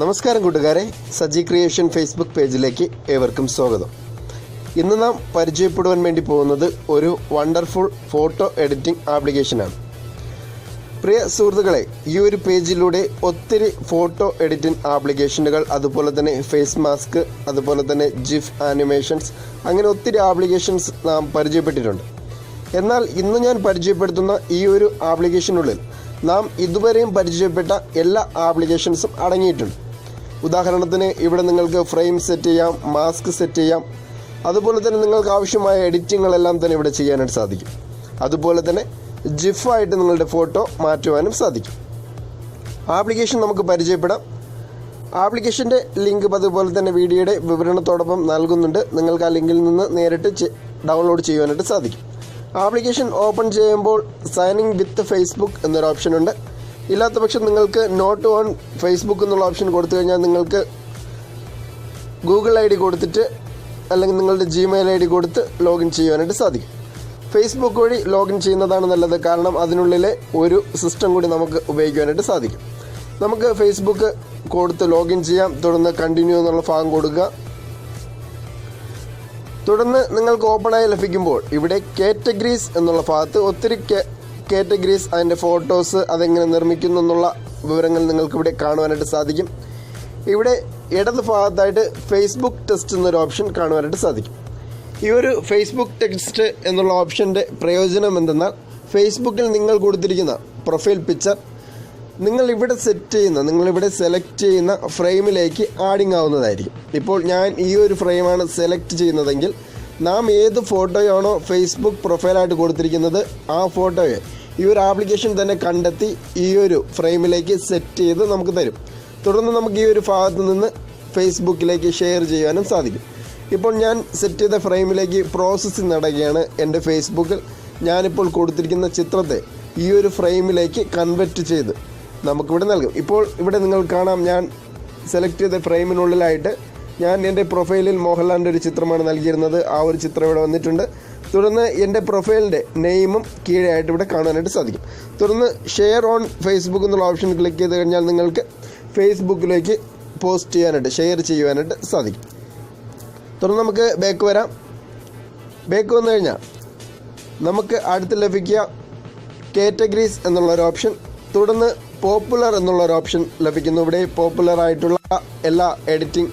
നമസ്കാരം കൂട്ടുകാരെ. Saji creation Facebook പേജിലേക്ക് ഏവർക്കും സ്വാഗതം. ഇന്ന് നാം പരിചയപ്പെടുവാൻ വേണ്ടി പോകുന്നത് ഒരു വണ്ടർഫുൾ ഫോട്ടോ എഡിറ്റിംഗ് ആപ്ലിക്കേഷനാണ് പ്രിയ സുഹൃത്തുക്കളെ ഈ ഒരു പേജിലൂടെ ഒത്തിരി ഫോട്ടോ എഡിറ്റിംഗ് ആപ്ലിക്കേഷനുകൾ അതുപോലെ തന്നെ ഫേസ് മാസ്ക് അതുപോലെ തന്നെ ജിഫ് ആനിമേഷൻസ് അങ്ങനെ ഒത്തിരി ആപ്ലിക്കേഷൻസ് നാം പരിചയപ്പെട്ടിട്ടുണ്ട്. എന്നാൽ ഇന്ന് ഞാൻ പരിചയപ്പെടുത്തുന്ന ഈ ഒരു ആപ്ലിക്കേഷനുള്ളിൽ നാം ഇതുവരെയും പരിചയപ്പെട്ട എല്ലാ ആപ്ലിക്കേഷൻസും അടങ്ങിയിട്ടുണ്ട്. ഉദാഹരണത്തിന് ഇവിടെ നിങ്ങൾക്ക് ഫ്രെയിം സെറ്റ് ചെയ്യാം മാസ്ക് സെറ്റ് ചെയ്യാം. അതുപോലെ തന്നെ നിങ്ങൾക്ക് ആവശ്യമായ എഡിറ്റിങ്ങുകളെല്ലാം തന്നെ ഇവിടെ ചെയ്യാനായിട്ട് സാധിക്കും. അതുപോലെ തന്നെ ജിഫായിട്ട് നിങ്ങളുടെ ഫോട്ടോ മാറ്റുവാനും സാധിക്കും. ആപ്ലിക്കേഷൻ നമുക്ക് പരിചയപ്പെടാം. ആപ്ലിക്കേഷന്റെ ലിങ്ക് അതുപോലെ തന്നെ വീഡിയോയുടെ വിവരണത്തോടൊപ്പം നൽകുന്നുണ്ട്. നിങ്ങൾക്ക് ആ ലിങ്കിൽ നിന്ന് നേരിട്ട് ഡൗൺലോഡ് ചെയ്യുവാനായിട്ട് സാധിക്കും. ആപ്ലിക്കേഷൻ ഓപ്പൺ ചെയ്യുമ്പോൾ സൈനിങ് വിത്ത് ഫേസ്ബുക്ക് എന്നൊരു ഓപ്ഷൻ ഉണ്ട് ഇല്ലാത്ത പക്ഷം നിങ്ങൾക്ക് നോട്ട് ഓൺ ഫേസ്ബുക്ക് എന്നുള്ള ഓപ്ഷൻ കൊടുത്തു കഴിഞ്ഞാൽ നിങ്ങൾക്ക് ഗൂഗിൾ ഐ ഡി കൊടുത്തിട്ട് അല്ലെങ്കിൽ നിങ്ങളുടെ ജിമെയിൽ ഐ ഡി കൊടുത്ത് ലോഗിൻ ചെയ്യുവാനായിട്ട് സാധിക്കും. ഫേസ്ബുക്ക് വഴി ലോഗിൻ ചെയ്യുന്നതാണ് നല്ലത്. കാരണം അതിനുള്ളിലെ ഒരു സിസ്റ്റം കൂടി നമുക്ക് ഉപയോഗിക്കുവാനായിട്ട് സാധിക്കും. നമുക്ക് ഫേസ്ബുക്ക് കൊടുത്ത് ലോഗിൻ ചെയ്യാം. തുടർന്ന് കണ്ടിന്യൂ എന്നുള്ള ഭാഗം കൊടുക്കുക. തുടർന്ന് നിങ്ങൾക്ക് ഓപ്പണായി ലഭിക്കുമ്പോൾ ഇവിടെ കാറ്റഗറീസ് എന്നുള്ള ഭാഗത്ത് ഒത്തിരി കാറ്റഗറീസ് അതിന്റെ ഫോട്ടോസ് അതെങ്ങനെ നിർമ്മിക്കുന്നു എന്നുള്ള വിവരങ്ങൾ നിങ്ങൾക്ക് ഇവിടെ കാണുവാനായിട്ട് സാധിക്കും. ഇവിടെ ഇടത് ഭാഗത്തായിട്ട് ഫേസ്ബുക്ക് ടെസ്റ്റ് എന്നൊരു ഓപ്ഷൻ കാണുവാനായിട്ട് സാധിക്കും. ഈ ഒരു ഫേസ്ബുക്ക് ടെക്സ്റ്റ് എന്നുള്ള ഓപ്ഷന്റെ പ്രയോജനം എന്തെന്നാൽ ഫേസ്ബുക്കിൽ നിങ്ങൾ കൊടുത്തിരിക്കുന്ന പ്രൊഫൈൽ പിക്ചർ നിങ്ങൾ ഇവിടെ സെറ്റ് ചെയ്യുന്ന നിങ്ങൾ ഇവിടെ സെലക്ട് ചെയ്യുന്ന ഫ്രെയിമിലേക്ക് ആഡിങ് ആവുന്നതായിരിക്കും. ഇപ്പോൾ ഞാൻ ഈ ഒരു ഫ്രെയിമാണ് സെലക്ട് ചെയ്യുന്നതെങ്കിൽ നാം ഏത് ഫോട്ടോയാണോ ഫേസ്ബുക്ക് പ്രൊഫൈലായിട്ട് കൊടുത്തിരിക്കുന്നത് ആ ഫോട്ടോയെ ഈ ഒരു ആപ്ലിക്കേഷൻ തന്നെ കണ്ടെത്തി ഈ ഒരു ഫ്രെയിമിലേക്ക് സെറ്റ് ചെയ്ത് നമുക്ക് തരും. തുടർന്ന് നമുക്ക് ഈ ഒരു ഭാഗത്ത് നിന്ന് ഫേസ്ബുക്കിലേക്ക് ഷെയർ ചെയ്യാനും സാധിക്കും. ഇപ്പോൾ ഞാൻ സെറ്റ് ചെയ്ത ഫ്രെയിമിലേക്ക് പ്രോസസ്സ് നടക്കുകയാണ് എന്റെ ഫേസ്ബുക്കിൽ ഞാനിപ്പോൾ കൊടുത്തിരിക്കുന്ന ചിത്രത്തെ ഈ ഒരു ഫ്രെയിമിലേക്ക് കൺവെർട്ട് ചെയ്ത് നമുക്കിവിടെ നൽകും. ഇപ്പോൾ ഇവിടെ നിങ്ങൾ കാണാം ഞാൻ സെലക്ട് ചെയ്ത ഫ്രെയിമിനുള്ളിലായിട്ട് ഞാൻ എന്റെ പ്രൊഫൈലിൽ മോഹൻലാലിന്റെ ഒരു ചിത്രമാണ് നൽകിയിരുന്നത്. ആ ഒരു ചിത്രം ഇവിടെ വന്നിട്ടുണ്ട്. തുടർന്ന് എന്റെ പ്രൊഫൈലിന്റെ നെയിമും കീഴെയായിട്ട് ഇവിടെ കാണാനായിട്ട് സാധിക്കും. തുടർന്ന് ഷെയർ ഓൺ ഫേസ്ബുക്ക് എന്നുള്ള ഓപ്ഷൻ ക്ലിക്ക് ചെയ്ത് കഴിഞ്ഞാൽ നിങ്ങൾക്ക് ഫേസ്ബുക്കിലേക്ക് പോസ്റ്റ് ചെയ്യാനായിട്ട് ഷെയർ ചെയ്യുവാനായിട്ട് സാധിക്കും. തുടർന്ന് നമുക്ക് ബാക്ക് വരാം. ബാക്ക് വന്നു കഴിഞ്ഞാൽ നമുക്ക് അടുത്ത് ലഭിക്കുക കാറ്റഗറീസ് എന്നുള്ള ഒരു ഓപ്ഷൻ തുടർന്ന് പോപ്പുലർ എന്നുള്ള ഒരു ഓപ്ഷൻ ലഭിക്കുന്നു. ഇവിടെ പോപ്പുലർ ആയിട്ടുള്ള എല്ലാ എഡിറ്റിംഗ്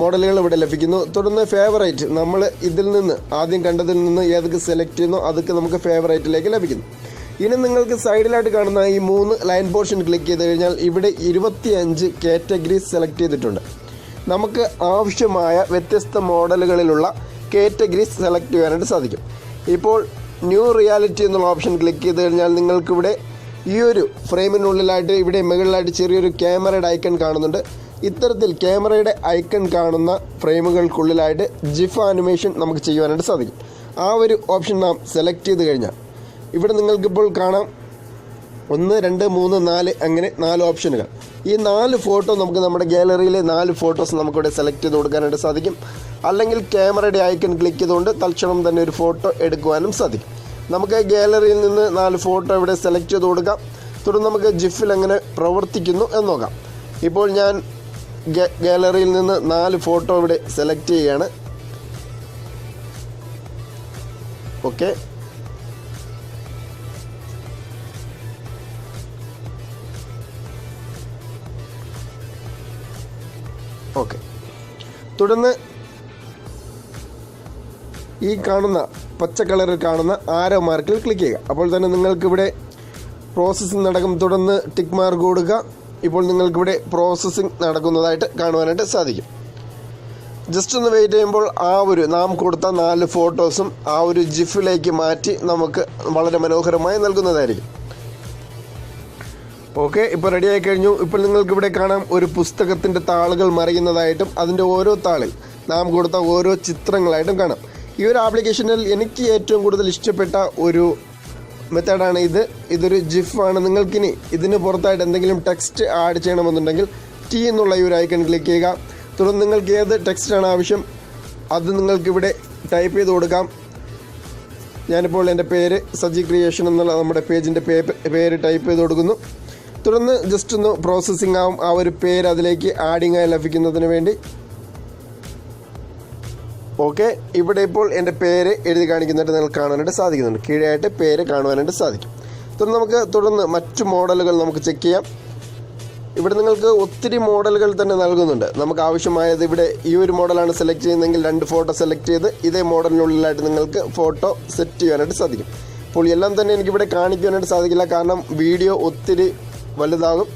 മോഡലുകൾ ഇവിടെ ലഭിക്കുന്നു. തുടർന്ന് ഫേവറേറ്റ് നമ്മൾ ഇതിൽ നിന്ന് ആദ്യം കണ്ടതിൽ നിന്ന് ഏതൊക്കെ സെലക്ട് ചെയ്യുന്നോ അതൊക്കെ നമുക്ക് ഫേവറേറ്റിലേക്ക് ലഭിക്കുന്നു. ഇനി നിങ്ങൾക്ക് സൈഡിലായിട്ട് കാണുന്ന ഈ മൂന്ന് ലൈൻ പോർഷൻ ക്ലിക്ക് ചെയ്ത് കഴിഞ്ഞാൽ ഇവിടെ ഇരുപത്തിയഞ്ച് കാറ്റഗറീസ് സെലക്ട് ചെയ്തിട്ടുണ്ട്. നമുക്ക് ആവശ്യമായ വ്യത്യസ്ത മോഡലുകളിലുള്ള കാറ്റഗറീസ് സെലക്ട് ചെയ്യാനായിട്ട് സാധിക്കും. ഇപ്പോൾ ന്യൂ റിയാലിറ്റി എന്നുള്ള ഓപ്ഷൻ ക്ലിക്ക് ചെയ്ത് കഴിഞ്ഞാൽ നിങ്ങൾക്കിവിടെ ഈ ഒരു ഫ്രെയിമിനുള്ളിലായിട്ട് ഇവിടെ മുകളിലായിട്ട് ചെറിയൊരു ക്യാമറയുടെ ഐക്കൺ കാണുന്നുണ്ട്. ഇത്തരത്തിൽ ക്യാമറയുടെ ഐക്കൺ കാണുന്ന ഫ്രെയിമുകൾക്കുള്ളിലായിട്ട് ജിഫ് ആനിമേഷൻ നമുക്ക് ചെയ്യുവാനായിട്ട് സാധിക്കും. ആ ഒരു ഓപ്ഷൻ നാം സെലക്ട് ചെയ്ത് കഴിഞ്ഞാൽ ഇവിടെ നിങ്ങൾക്കിപ്പോൾ കാണാം. ഒന്ന് രണ്ട് മൂന്ന് നാല് അങ്ങനെ നാല് ഓപ്ഷനുകൾ. ഈ നാല് ഫോട്ടോ നമുക്ക് നമ്മുടെ ഗാലറിയിലെ നാല് ഫോട്ടോസ് നമുക്കിവിടെ സെലക്ട് ചെയ്ത് കൊടുക്കാനായിട്ട് സാധിക്കും. അല്ലെങ്കിൽ ക്യാമറയുടെ ഐക്കൺ ക്ലിക്ക് ചെയ്തുകൊണ്ട് തൽക്ഷണം തന്നെ ഒരു ഫോട്ടോ എടുക്കുവാനും സാധിക്കും. നമുക്ക് ഗാലറിയിൽ നിന്ന് നാല് ഫോട്ടോ ഇവിടെ സെലക്ട് ചെയ്ത് കൊടുക്കാം. തുടർന്ന് നമുക്ക് ജിഫിൽ എങ്ങനെ പ്രവർത്തിക്കുന്നു എന്ന് നോക്കാം. ഇപ്പോൾ ഞാൻ ഗാലറിയിൽ നിന്ന് നാല് ഫോട്ടോ ഇവിടെ സെലക്ട് ചെയ്യുകയാണ്. ഓക്കെ ഓക്കെ തുടർന്ന് ഈ കാണുന്ന പച്ച കളറിൽ കാണുന്ന ആരോ മാർക്കിൽ ക്ലിക്ക് ചെയ്യുക. അപ്പോൾ തന്നെ നിങ്ങൾക്കിവിടെ പ്രോസസ്സിംഗ് നടക്കും. തുടർന്ന് ടിക്ക് മാർക്ക് കൊടുക്കുക. ഇപ്പോൾ നിങ്ങൾക്കിവിടെ പ്രോസസ്സിംഗ് നടക്കുന്നതായിട്ട് കാണുവാനായിട്ട് സാധിക്കും. ജസ്റ്റ് ഒന്ന് വെയിറ്റ് ചെയ്യുമ്പോൾ ആ ഒരു നാം കൊടുത്ത നാല് ഫോട്ടോസും ആ ഒരു ജിഫിലേക്ക് മാറ്റി നമുക്ക് വളരെ മനോഹരമായി നൽകുന്നതായിരിക്കും. ഓക്കെ ഇപ്പോൾ റെഡിയായി കഴിഞ്ഞു. ഇപ്പോൾ നിങ്ങൾക്കിവിടെ കാണാം ഒരു പുസ്തകത്തിന്റെ താളുകൾ മറിയുന്നതായിട്ടും അതിന്റെ ഓരോ താളിൽ നാം കൊടുത്ത ഓരോ ചിത്രങ്ങളായിട്ടും കാണാം. ഈ ഒരു ആപ്ലിക്കേഷനിൽ എനിക്ക് ഏറ്റവും കൂടുതൽ ഇഷ്ടപ്പെട്ട ഒരു മെത്തേഡാണ് ഇത്. ഇതൊരു ജിഫാണ് നിങ്ങൾക്കിനി ഇതിന് പുറത്തായിട്ട് എന്തെങ്കിലും ടെക്സ്റ്റ് ആഡ് ചെയ്യണമെന്നുണ്ടെങ്കിൽ ടി എന്നുള്ള ഈ ഒരു ഐക്കൺ ക്ലിക്ക് ചെയ്യുക. തുടർന്ന് നിങ്ങൾക്ക് ഏത് ടെക്സ്റ്റാണ് ആവശ്യം അത് നിങ്ങൾക്കിവിടെ ടൈപ്പ് ചെയ്ത് കൊടുക്കാം. ഞാനിപ്പോൾ എന്റെ പേര് സജി ക്രിയേഷൻ എന്നുള്ള നമ്മുടെ പേജിന്റെ പേര് ടൈപ്പ് ചെയ്ത് കൊടുക്കുന്നു. തുടർന്ന് ജസ്റ്റ് ഒന്ന് പ്രോസസ്സിംഗ് ആവും ആ ഒരു പേര് അതിലേക്ക് ആഡിങ് ആയി ലഭിക്കുന്നതിന് വേണ്ടി ഓക്കെ? ഇവിടെ ഇപ്പോൾ എന്റെ പേര് എഴുതി കാണിക്കുന്നതായിട്ട് നിങ്ങൾക്ക് കാണാനായിട്ട് സാധിക്കുന്നുണ്ട്. കീഴായിട്ട് പേര് കാണുവാനായിട്ട് സാധിക്കും. തുടർന്ന് നമുക്ക് തുടർന്ന് മറ്റു മോഡലുകൾ നമുക്ക് ചെക്ക് ചെയ്യാം. ഇവിടെ നിങ്ങൾക്ക് ഒത്തിരി മോഡലുകൾ തന്നെ നൽകുന്നുണ്ട്. നമുക്ക് ആവശ്യമായത് ഇവിടെ ഈ ഒരു മോഡലാണ് സെലക്ട് ചെയ്യുന്നതെങ്കിൽ രണ്ട് ഫോട്ടോ സെലക്ട് ചെയ്ത് ഇതേ മോഡലിനുള്ളിലായിട്ട് നിങ്ങൾക്ക് ഫോട്ടോ സെറ്റ് ചെയ്യാനായിട്ട് സാധിക്കും. അപ്പോൾ എല്ലാം തന്നെ എനിക്കിവിടെ കാണിക്കുവാനായിട്ട് സാധിക്കില്ല. കാരണം വീഡിയോ ഒത്തിരി വലുതാകും.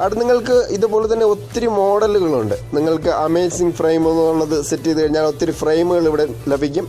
അവിടെ നിങ്ങൾക്ക് ഇതുപോലെ തന്നെ ഒത്തിരി മോഡലുകളുണ്ട്. നിങ്ങൾക്ക് അമേസിങ് ഫ്രെയിം എന്ന് എന്നുള്ളത് സെറ്റ് ചെയ്ത് കഴിഞ്ഞാൽ ഒത്തിരി ഫ്രെയിമുകൾ ഇവിടെ ലഭിക്കും.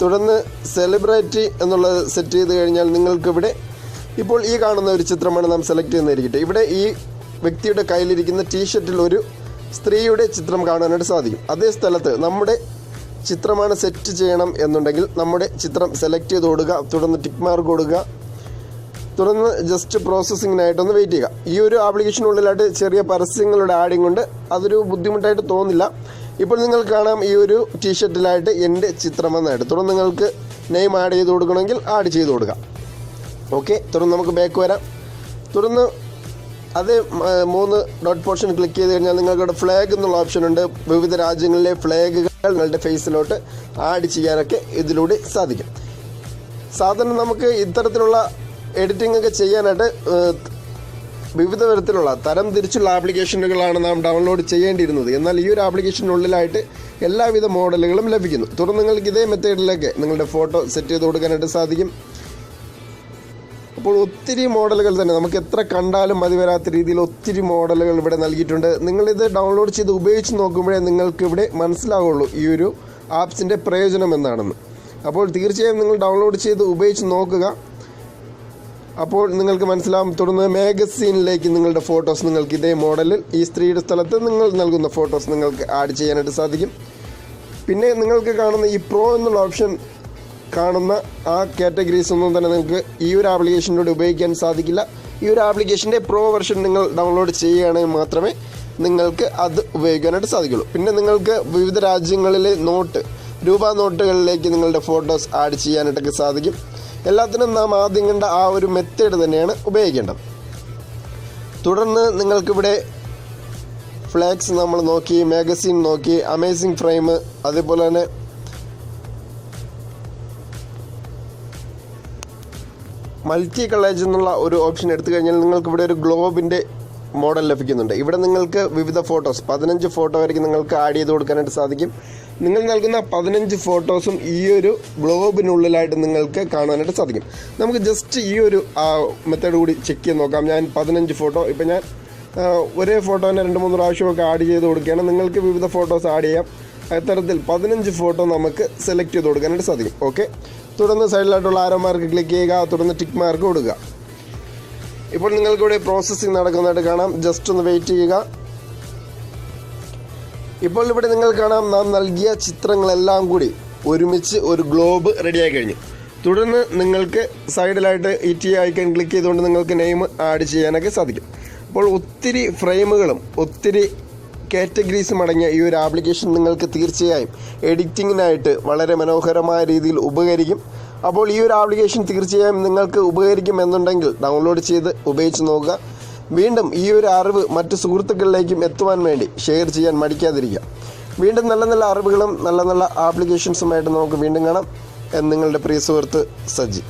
തുടർന്ന് സെലിബ്രിറ്റി എന്നുള്ളത് സെറ്റ് ചെയ്ത് കഴിഞ്ഞാൽ നിങ്ങൾക്കിവിടെ ഇപ്പോൾ ഈ കാണുന്ന ഒരു ചിത്രമാണ് നാം സെലക്ട് ചെയ്യുന്നതായിരിക്കട്ടെ. ഇവിടെ ഈ വ്യക്തിയുടെ കയ്യിലിരിക്കുന്ന ടീഷർട്ടിൽ ഒരു സ്ത്രീയുടെ ചിത്രം കാണാനായിട്ട് സാധിക്കും. അതേ സ്ഥലത്ത് നമ്മുടെ ചിത്രമാണ് സെറ്റ് ചെയ്യണം എന്നുണ്ടെങ്കിൽ നമ്മുടെ ചിത്രം സെലക്ട് ചെയ്ത് കൊടുക്കുക തുടർന്ന് ടിക്ക് മാർക്ക് കൊടുക്കുക തുടർന്ന് ജസ്റ്റ് പ്രോസസ്സിങ്ങിനായിട്ടൊന്ന് വെയിറ്റ് ചെയ്യുക. ഈ ഒരു ആപ്ലിക്കേഷനുള്ളിലായിട്ട് ചെറിയ പരസ്യങ്ങളുടെ ആഡിങ് കൊണ്ട് അതൊരു ബുദ്ധിമുട്ടായിട്ട് തോന്നില്ല. ഇപ്പോൾ നിങ്ങൾ കാണാം ഈ ഒരു ടീഷർട്ടിലായിട്ട് എന്റെ ചിത്രം വന്നായിട്ട് തുടർന്ന് നിങ്ങൾക്ക് നെയിം ആഡ് ചെയ്ത് കൊടുക്കണമെങ്കിൽ ആഡ് ചെയ്ത് കൊടുക്കാം. ഓക്കെ തുടർന്ന് നമുക്ക് ബാക്ക് വരാം. തുടർന്ന് അതേ മൂന്ന് ഡോട്ട് പോർഷൻ ക്ലിക്ക് ചെയ്ത് കഴിഞ്ഞാൽ നിങ്ങൾക്ക് ഇവിടെ ഫ്ലാഗ് എന്നുള്ള ഓപ്ഷൻ ഉണ്ട്. വിവിധ രാജ്യങ്ങളിലെ ഫ്ലാഗുകൾ നിങ്ങളുടെ ഫേസിലോട്ട് ആഡ് ചെയ്യാനൊക്കെ ഇതിലൂടെ സാധിക്കും. സാധാരണ നമുക്ക് ഇത്തരത്തിലുള്ള എഡിറ്റിംഗ് ഒക്കെ ചെയ്യാനായിട്ട് വിവിധ തരത്തിലുള്ള തരം തിരിച്ചുള്ള ആപ്ലിക്കേഷനുകളാണ് നാം ഡൗൺലോഡ് ചെയ്യേണ്ടിയിരുന്നത്. എന്നാൽ ഈ ഒരു ആപ്ലിക്കേഷനുള്ളിലായിട്ട് എല്ലാവിധ മോഡലുകളും ലഭിക്കുന്നു. തുടർന്ന് നിങ്ങൾക്ക് ഇതേ മെത്തേഡിലേക്ക് നിങ്ങളുടെ ഫോട്ടോ സെറ്റ് ചെയ്ത് കൊടുക്കാനായിട്ട് സാധിക്കും. അപ്പോൾ ഒത്തിരി മോഡലുകൾ തന്നെ നമുക്ക് എത്ര കണ്ടാലും മതി വരാത്ത രീതിയിൽ ഒത്തിരി മോഡലുകൾ ഇവിടെ നൽകിയിട്ടുണ്ട്. നിങ്ങളിത് ഡൗൺലോഡ് ചെയ്ത് ഉപയോഗിച്ച് നോക്കുമ്പോഴേ നിങ്ങൾക്ക് ഇവിടെ മനസ്സിലാവുള്ളൂ ഈ ഒരു ആപ്സിന്റെ പ്രയോജനം എന്താണെന്ന്. അപ്പോൾ തീർച്ചയായും നിങ്ങൾ ഡൗൺലോഡ് ചെയ്ത് ഉപയോഗിച്ച് നോക്കുക. അപ്പോൾ നിങ്ങൾക്ക് മനസ്സിലാവും തുടർന്ന് മാഗസീനിലേക്ക് നിങ്ങളുടെ ഫോട്ടോസ് നിങ്ങൾക്ക് ഇതേ മോഡലിൽ ഈ സ്ത്രീയുടെ സ്ഥലത്ത് നിങ്ങൾ നൽകുന്ന ഫോട്ടോസ് നിങ്ങൾക്ക് ആഡ് ചെയ്യാനായിട്ട് സാധിക്കും. പിന്നെ നിങ്ങൾക്ക് കാണുന്ന ഈ പ്രോ എന്നുള്ള ഓപ്ഷൻ കാണുന്ന ആ കാറ്റഗറീസ് ഒന്നും തന്നെ നിങ്ങൾക്ക് ഈ ഒരു ആപ്ലിക്കേഷനിലൂടെ ഉപയോഗിക്കാൻ സാധിക്കില്ല. ഈ ഒരു ആപ്ലിക്കേഷന്റെ പ്രോ വെർഷൻ നിങ്ങൾ ഡൗൺലോഡ് ചെയ്യുകയാണെങ്കിൽ മാത്രമേ നിങ്ങൾക്ക് അത് ഉപയോഗിക്കാനായിട്ട് സാധിക്കുള്ളൂ. പിന്നെ നിങ്ങൾക്ക് വിവിധ രാജ്യങ്ങളിലെ നോട്ട് രൂപ നോട്ടുകളിലേക്ക് നിങ്ങളുടെ ഫോട്ടോസ് ആഡ് ചെയ്യാനായിട്ടൊക്കെ സാധിക്കും. എല്ലാത്തിനും നാം ആദ്യം കണ്ട ആ ഒരു മെത്തേഡ് തന്നെയാണ് ഉപയോഗിക്കേണ്ടത്. തുടർന്ന് നിങ്ങൾക്കിവിടെ ഫ്ലാഗ്സ് നമ്മൾ നോക്കി മാഗസീൻ നോക്കി അമേസിങ് ഫ്രെയിം അതേപോലെ തന്നെ മൾട്ടി കളേജ് എന്നുള്ള ഒരു ഓപ്ഷൻ എടുത്തു കഴിഞ്ഞാൽ നിങ്ങൾക്ക് ഇവിടെ ഒരു ഗ്ലോബിന്റെ മോഡൽ ലഭിക്കുന്നുണ്ട്. ഇവിടെ നിങ്ങൾക്ക് വിവിധ ഫോട്ടോസ് പതിനഞ്ച് ഫോട്ടോ വരെയും നിങ്ങൾക്ക് ആഡ് ചെയ്ത് കൊടുക്കാനായിട്ട് സാധിക്കും. നിങ്ങൾ നൽകുന്ന പതിനഞ്ച് ഫോട്ടോസും ഈ ഒരു ഗ്ലോബിനുള്ളിലായിട്ട് നിങ്ങൾക്ക് കാണാനായിട്ട് സാധിക്കും. നമുക്ക് ജസ്റ്റ് ഈ ഒരു മെത്തേഡ് കൂടി ചെക്ക് ചെയ്ത് നോക്കാം. ഞാൻ പതിനഞ്ച് ഫോട്ടോ ഇപ്പം ഞാൻ ഒരേ ഫോട്ടോ തന്നെ രണ്ട് മൂന്ന് പ്രാവശ്യമൊക്കെ ആഡ് ചെയ്ത് കൊടുക്കുകയാണ്. നിങ്ങൾക്ക് വിവിധ ഫോട്ടോസ് ആഡ് ചെയ്യാം. അത്തരത്തിൽ പതിനഞ്ച് ഫോട്ടോ നമുക്ക് സെലക്ട് ചെയ്ത് കൊടുക്കാനായിട്ട് സാധിക്കും. ഓക്കെ തുടർന്ന് സൈഡിലായിട്ടുള്ള ആരോ മാർക്ക് ക്ലിക്ക് ചെയ്യുക. തുടർന്ന് ടിക്ക് മാർക്ക് കൊടുക്കുക. ഇപ്പോൾ നിങ്ങൾക്കിവിടെ പ്രോസസ്സിംഗ് നടക്കുന്നതായിട്ട് കാണാം. ജസ്റ്റ് ഒന്ന് വെയിറ്റ് ചെയ്യുക. ഇപ്പോൾ ഇവിടെ നിങ്ങൾ കാണാം നാം നൽകിയ ചിത്രങ്ങളെല്ലാം കൂടി ഒരുമിച്ച് ഒരു ഗ്ലോബ് റെഡിയായി കഴിഞ്ഞു. തുടർന്ന് നിങ്ങൾക്ക് സൈഡിലായിട്ട് ഇ ടി ഐക്കൺ ക്ലിക്ക് ചെയ്തുകൊണ്ട് നിങ്ങൾക്ക് നെയിം ആഡ് ചെയ്യാനൊക്കെ സാധിക്കും. അപ്പോൾ ഒത്തിരി ഫ്രെയിമുകളും ഒത്തിരി കാറ്റഗറീസും അടങ്ങിയ ഈ ഒരു ആപ്ലിക്കേഷൻ നിങ്ങൾക്ക് തീർച്ചയായും എഡിറ്റിങ്ങിനായിട്ട് വളരെ മനോഹരമായ രീതിയിൽ ഉപകരിക്കും. അപ്പോൾ ഈ ഒരു ആപ്ലിക്കേഷൻ തീർച്ചയായും നിങ്ങൾക്ക് ഉപകരിക്കുമെന്നുണ്ടെങ്കിൽ ഡൗൺലോഡ് ചെയ്ത് ഉപയോഗിച്ച് നോക്കുക. വീണ്ടും ഈ ഒരു അറിവ് മറ്റ് സുഹൃത്തുക്കളിലേക്കും എത്തുവാൻ വേണ്ടി ഷെയർ ചെയ്യാൻ മടിക്കാതിരിക്കുക. വീണ്ടും നല്ല നല്ല അറിവുകളും നല്ല നല്ല ആപ്ലിക്കേഷൻസുമായിട്ട് നമുക്ക് വീണ്ടും കാണാം. എന്ന് നിങ്ങളുടെ പ്രിയ സുഹൃത്ത് സജി.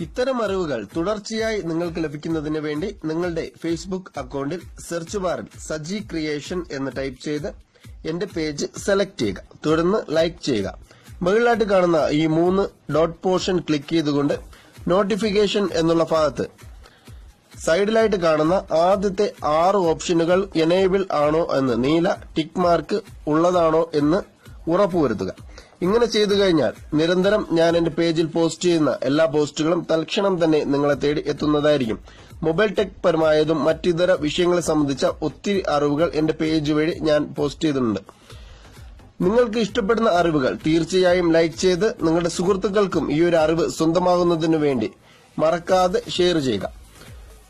ഇത്തരം അറിവുകൾ തുടർച്ചയായി നിങ്ങൾക്ക് ലഭിക്കുന്നതിന് വേണ്ടി നിങ്ങളുടെ ഫേസ്ബുക്ക് അക്കൗണ്ടിൽ സെർച്ച് ബാറിൽ സജി ക്രിയേഷൻ എന്ന് ടൈപ്പ് ചെയ്ത് എന്റെ പേജ് സെലക്ട് ചെയ്യുക. തുടർന്ന് ലൈക്ക് ചെയ്യുക. മുകളിലായിട്ട് കാണുന്ന ഈ മൂന്ന് ഡോട്ട് പോർഷൻ ക്ലിക്ക് ചെയ്തുകൊണ്ട് നോട്ടിഫിക്കേഷൻ എന്നുള്ള ഭാഗത്ത് സൈഡിലായിട്ട് കാണുന്ന ആദ്യത്തെ ആറ് ഓപ്ഷനുകൾ എനേബിൾ ആണോ എന്ന് നീല ടിക്ക് മാർക്ക് ഉള്ളതാണോ എന്ന് ഉറപ്പുവരുത്തുക. ഇങ്ങനെ ചെയ്തു കഴിഞ്ഞാൽ നിരന്തരം ഞാൻ എന്റെ പേജിൽ പോസ്റ്റ് ചെയ്യുന്ന എല്ലാ പോസ്റ്റുകളും തൽക്ഷണം തന്നെ നിങ്ങളെ തേടി എത്തുന്നതായിരിക്കും. മൊബൈൽ ടെക് പരമായതും മറ്റിതര വിഷയങ്ങളെ സംബന്ധിച്ച ഒത്തിരി അറിവുകൾ എന്റെ പേജ് വഴി ഞാൻ പോസ്റ്റ് ചെയ്തിട്ടുണ്ട്. നിങ്ങൾക്ക് ഇഷ്ടപ്പെടുന്ന അറിവുകൾ തീർച്ചയായും ലൈക്ക് ചെയ്ത് നിങ്ങളുടെ സുഹൃത്തുക്കൾക്കും ഈ ഒരു അറിവ് സ്വന്തമാകുന്നതിനു വേണ്ടി മറക്കാതെ ഷെയർ ചെയ്യുക.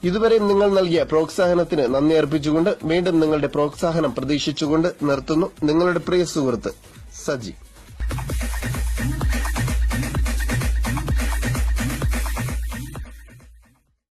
ഇതുവരെയും നിങ്ങൾ നൽകിയ പ്രോത്സാഹനത്തിന് നന്ദി അർപ്പിച്ചുകൊണ്ട് വീണ്ടും നിങ്ങളുടെ പ്രോത്സാഹനം പ്രതീക്ഷിച്ചുകൊണ്ട് നിർത്തുന്നു നിങ്ങളുടെ പ്രിയ സുഹൃത്ത് സജി.